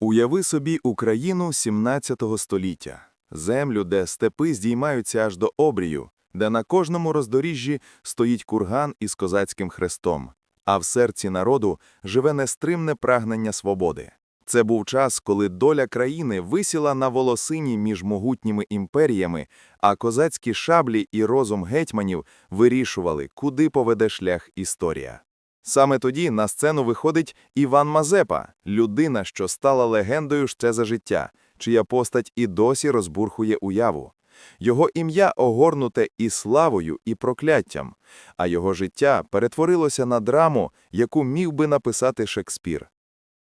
Уяви собі Україну 17 століття, землю, де степи здіймаються аж до обрію, де на кожному роздоріжжі стоїть курган із козацьким хрестом, а в серці народу живе нестримне прагнення свободи. Це був час, коли доля країни висіла на волосині між могутніми імперіями, а козацькі шаблі і розум гетьманів вирішували, куди поведе шлях історія. Саме тоді на сцену виходить Іван Мазепа, людина, що стала легендою ще за життя, чия постать і досі розбурхує уяву. Його ім'я огорнуте і славою, і прокляттям, а його життя перетворилося на драму, яку міг би написати Шекспір.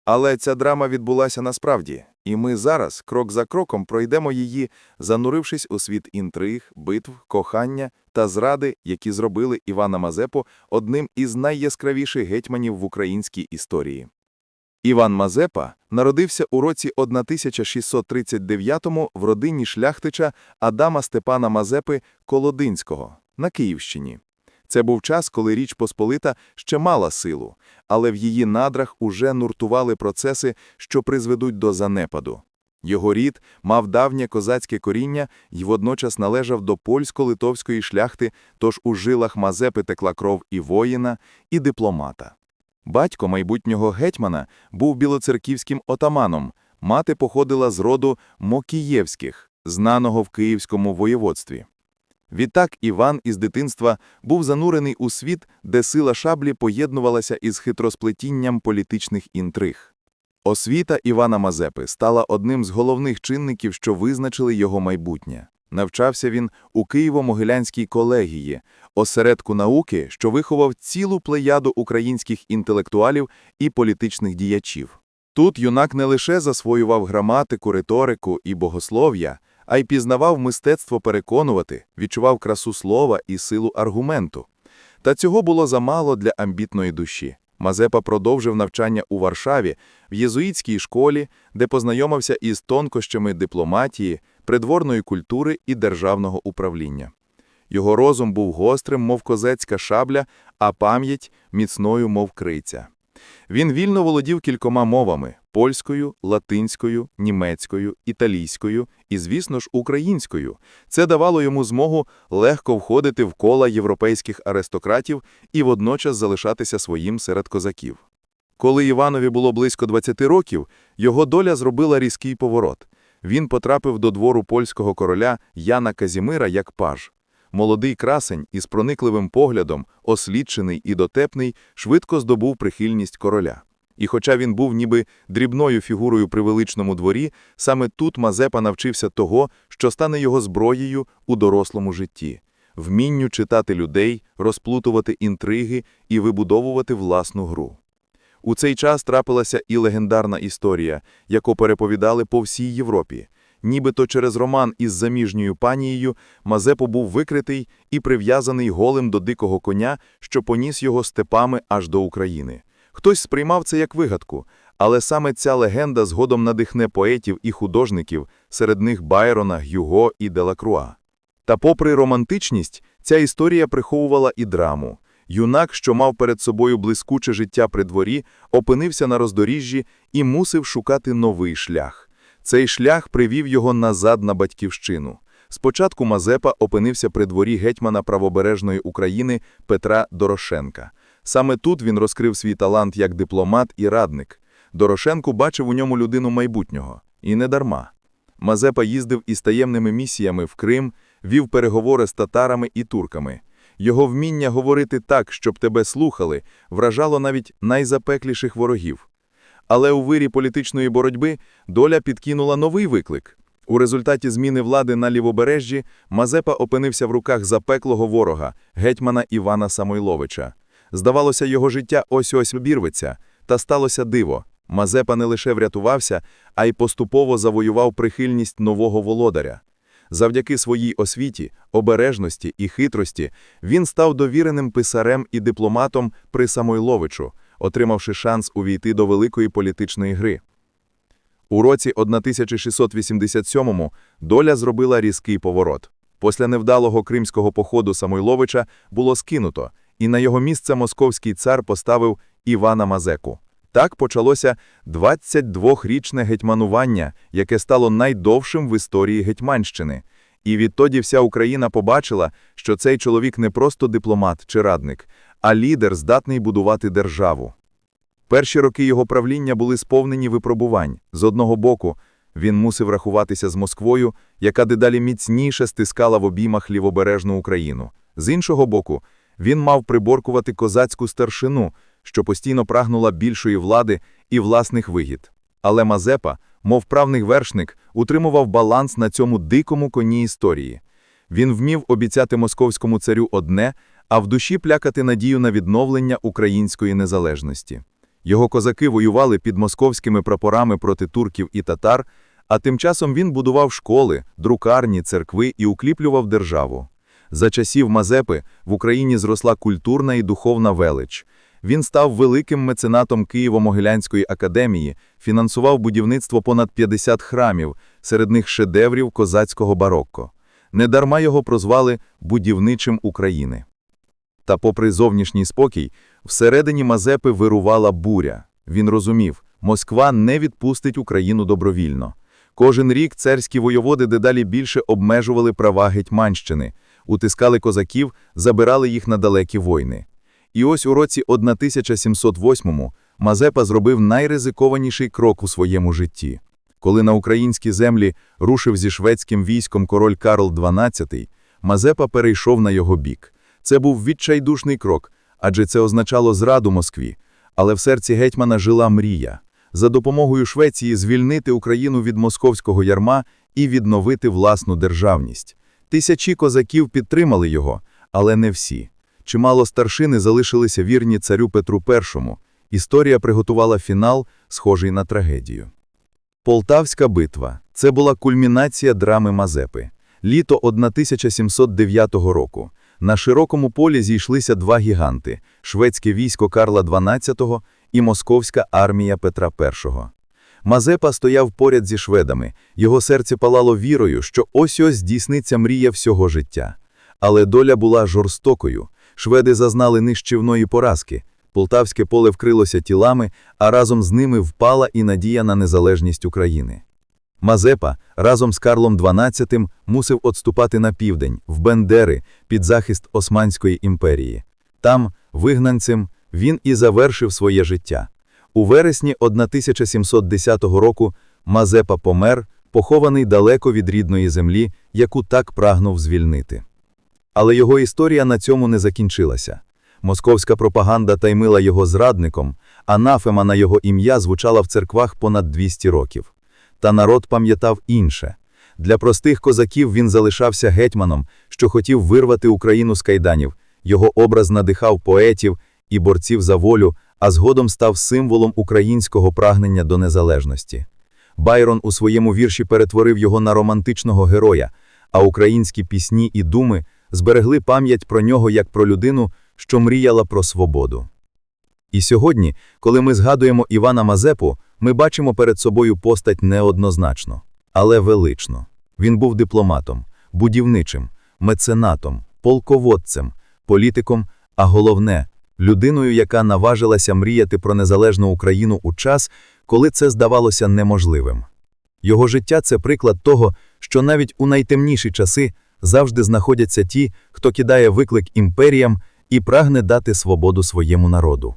Але ця драма відбулася насправді, і ми зараз, крок за кроком, пройдемо її, занурившись у світ інтриг, битв, кохання та зради, які зробили Івана Мазепу одним із найяскравіших гетьманів в українській історії. Іван Мазепа народився у році 1639 в родині шляхтича Адама Степана Мазепи Колодинського на Київщині. Це був час, коли Річ Посполита ще мала силу, але в її надрах уже нуртували процеси, що призведуть до занепаду. Його рід мав давнє козацьке коріння і водночас належав до польсько-литовської шляхти, тож у жилах Мазепи текла кров і воїна, і дипломата. Батько майбутнього гетьмана був білоцерківським отаманом, мати походила з роду Мокієвських, знаного в Київському воєводстві. Відтак Іван із дитинства був занурений у світ, де сила шаблі поєднувалася із хитросплетінням політичних інтриг. Освіта Івана Мазепи стала одним з головних чинників, що визначили його майбутнє. Навчався він у Києво-Могилянській колегії, осередку науки, що виховав цілу плеяду українських інтелектуалів і політичних діячів. Тут юнак не лише засвоював граматику, риторику і богослов'я, а й пізнавав мистецтво переконувати, відчував красу слова і силу аргументу. Та цього було замало для амбітної душі. Мазепа продовжив навчання у Варшаві, в єзуїтській школі, де познайомився із тонкощами дипломатії, придворної культури і державного управління. Його розум був гострим, мов козецька шабля, а пам'ять міцною, мов криця. Він вільно володів кількома мовами польською, латинською, німецькою, італійською і, звісно ж, українською. Це давало йому змогу легко входити в кола європейських аристократів і водночас залишатися своїм серед козаків. Коли Іванові було близько 20 років, його доля зробила різкий поворот. Він потрапив до двору польського короля Яна Казімира як паж. Молодий красень із проникливим поглядом, ослідчений і дотепний, швидко здобув прихильність короля. І хоча він був ніби дрібною фігурою при величному дворі, саме тут Мазепа навчився того, що стане його зброєю у дорослому житті – вмінню читати людей, розплутувати інтриги і вибудовувати власну гру. У цей час трапилася і легендарна історія, яку переповідали по всій Європі. Нібито через роман із заміжньою панією Мазепо був викритий і прив'язаний голим до дикого коня, що поніс його степами аж до України. Хтось сприймав це як вигадку, але саме ця легенда згодом надихне поетів і художників, серед них Байрона, Гюго і Делакруа. Та попри романтичність, ця історія приховувала і драму. Юнак, що мав перед собою блискуче життя при дворі, опинився на роздоріжжі і мусив шукати новий шлях. Цей шлях привів його назад на батьківщину. Спочатку Мазепа опинився при дворі гетьмана правобережної України Петра Дорошенка. Саме тут він розкрив свій талант як дипломат і радник. Дорошенко бачив у ньому людину майбутнього. І не дарма. Мазепа їздив із таємними місіями в Крим, вів переговори з татарами і турками. Його вміння говорити так, щоб тебе слухали, вражало навіть найзапекліших ворогів. Але у вирі політичної боротьби доля підкинула новий виклик. У результаті зміни влади на лівобережжі Мазепа опинився в руках запеклого ворога, гетьмана Івана Самойловича. Здавалося, його життя ось-ось обірветься, та сталося диво. Мазепа не лише врятувався, а й поступово завоював прихильність нового володаря. Завдяки своїй освіті, обережності і хитрості він став довіреним писарем і дипломатом при Самойловичу, отримавши шанс увійти до великої політичної гри. У році 1687-му доля зробила різкий поворот. Після невдалого кримського походу Самойловича було скинуто, і на його місце московський цар поставив Івана Мазеку. Так почалося 22-річне гетьманування, яке стало найдовшим в історії Гетьманщини. І відтоді вся Україна побачила, що цей чоловік не просто дипломат чи радник, а лідер, здатний будувати державу. Перші роки його правління були сповнені випробувань. З одного боку, він мусив рахуватися з Москвою, яка дедалі міцніше стискала в обіймах лівобережну Україну. З іншого боку, він мав приборкувати козацьку старшину, що постійно прагнула більшої влади і власних вигід. Але Мазепа, мов правний вершник, утримував баланс на цьому дикому коні історії. Він вмів обіцяти московському царю одне, а в душі плякати надію на відновлення української незалежності. Його козаки воювали під московськими прапорами проти турків і татар, а тим часом він будував школи, друкарні, церкви і укріплював державу. За часів Мазепи в Україні зросла культурна і духовна велич. Він став великим меценатом Києво-Могилянської академії, фінансував будівництво понад 50 храмів, серед них шедеврів козацького барокко. Недарма його прозвали «будівничим України». Та попри зовнішній спокій, всередині Мазепи вирувала буря. Він розумів, Москва не відпустить Україну добровільно. Кожен рік царські воєводи дедалі більше обмежували права Гетьманщини, утискали козаків, забирали їх на далекі війни. І ось у році 1708-му Мазепа зробив найризикованіший крок у своєму житті. Коли на українські землі рушив зі шведським військом король Карл XII, Мазепа перейшов на його бік. Це був відчайдушний крок, адже це означало зраду Москві. Але в серці гетьмана жила мрія – за допомогою Швеції звільнити Україну від московського ярма і відновити власну державність. Тисячі козаків підтримали його, але не всі. Чимало старшини залишилися вірні царю Петру І. Історія приготувала фінал, схожий на трагедію. Полтавська битва – це була кульмінація драми Мазепи. Літо 1709 року. На широкому полі зійшлися два гіганти – шведське військо Карла XII і московська армія Петра І. Мазепа стояв поряд зі шведами, його серце палало вірою, що ось-ось здійсниться мрія всього життя. Але доля була жорстокою. Шведи зазнали нищівної поразки. Полтавське поле вкрилося тілами, а разом з ними впала і надія на незалежність України. Мазепа разом з Карлом XII мусив отступати на південь, в Бендери, під захист Османської імперії. Там, вигнанцем, він і завершив своє життя. У вересні 1710 року Мазепа помер, похований далеко від рідної землі, яку так прагнув звільнити. Але його історія на цьому не закінчилася. Московська пропаганда таймила його зрадником, а нафема на його ім'я звучала в церквах понад 200 років. Та народ пам'ятав інше. Для простих козаків він залишався гетьманом, що хотів вирвати Україну з кайданів. Його образ надихав поетів і борців за волю, а згодом став символом українського прагнення до незалежності. Байрон у своєму вірші перетворив його на романтичного героя, а українські пісні і думи зберегли пам'ять про нього як про людину, що мріяла про свободу. І сьогодні, коли ми згадуємо Івана Мазепу, ми бачимо перед собою постать неоднозначно, але велично. Він був дипломатом, будівничим, меценатом, полководцем, політиком, а головне людиною, яка наважилася мріяти про незалежну Україну у час, коли це здавалося неможливим. Його життя це приклад того, що навіть у найтемніші часи завжди знаходяться ті, хто кидає виклик імперіям і прагне дати свободу своєму народу.